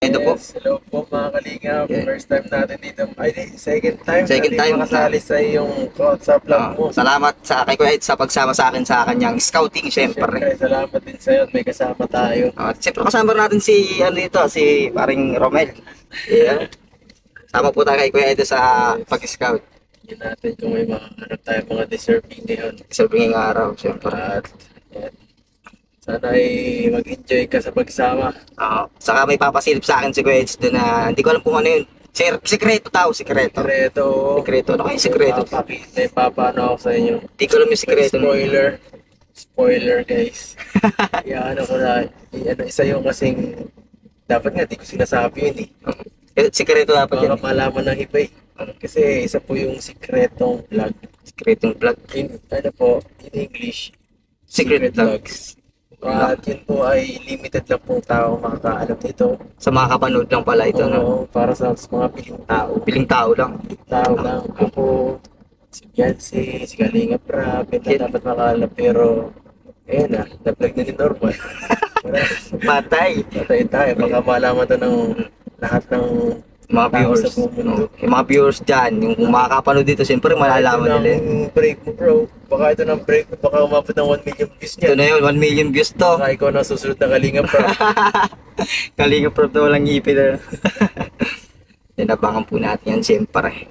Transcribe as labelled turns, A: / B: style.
A: Ito po.
B: Yes, hello po mga kalingap.
A: Yeah.
B: First time natin dito. Ay, di, second time.
A: Second time.
B: makasali sa iyong WhatsApp
A: Ah,
B: mo.
A: salamat sa kay Kuya Ed sa pagsama sa akin sa kanyang scouting, syempre.
B: Siyempre, salamat din sa'yo. at May kasama tayo.
A: At siyempre kasama natin si ano dito, si paring Romel. Yeah. Sama po tayo kay Kuya Ed sa pag-scout.
B: Yun natin kung may mga ano tayo, mga deserving ngayon.
A: Sa binging araw, syempre.
B: At yan. Sana ay mag-enjoy ka sa pagsama.
A: Oo. saka may papasilip sa akin si Kuya Ed doon na hindi ko alam kung ano yun. Sir, sikreto tao, sikreto.
B: Sikreto.
A: Sikreto. Ano kayo sikreto?
B: Papakita, may papaano ako sa inyo.
A: Hindi ko alam yung sikreto.
B: Spoiler. Spoiler, guys. Yan, ano ko na. Ano, isa yung kasing dapat nga, di ko sinasabi yun eh.
A: Eh, Sikreto dapat
B: Baka
A: yan.
B: malaman ng iba eh. Kasi isa po yung sikretong vlog.
A: Sikretong vlog.
B: In, ano po, in English,
A: Secret vlog.
B: Vlogs. At yun po ay limited lang pong tao makakaalam nito.
A: Sa mga kapanood lang pala ito, no?
B: Oo, para sa mga piling tao.
A: Piling tao lang.
B: Tao lang. Ako, si Beyonce, si Kalinga Prab, yun
A: Yan.
B: dapat makaalam. Pero, ayun na, na-plug na ni Norman.
A: Patay.
B: Patay tayo. Baka malaman to ng lahat ng
A: Mga viewers. no? Yung mga viewers dyan, yung makakapanood dito, siyempre malalaman
B: Ito
A: nila. yun.
B: ng break mo, bro. Baka ito ng break mo. Baka umabot ng 1 million views
A: Ito
B: niya.
A: na yun, 1 million views to.
B: Baka ikaw na susunod na Kalinga Prab.
A: Kalinga Pro to walang ngipin na. Tinabangan po natin yan, siyempre.